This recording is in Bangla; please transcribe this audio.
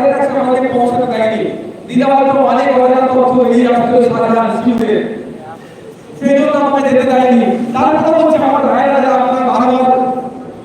তাদের কাছে আমাদের পৌঁছানো দেয়নি। দ্বিধাবদ্ধ অনেক অজানা তথ্য এই রাষ্ট্রীয় সাধারণ স্কিমে সেজন্য আমরা যেতে দেয়নি।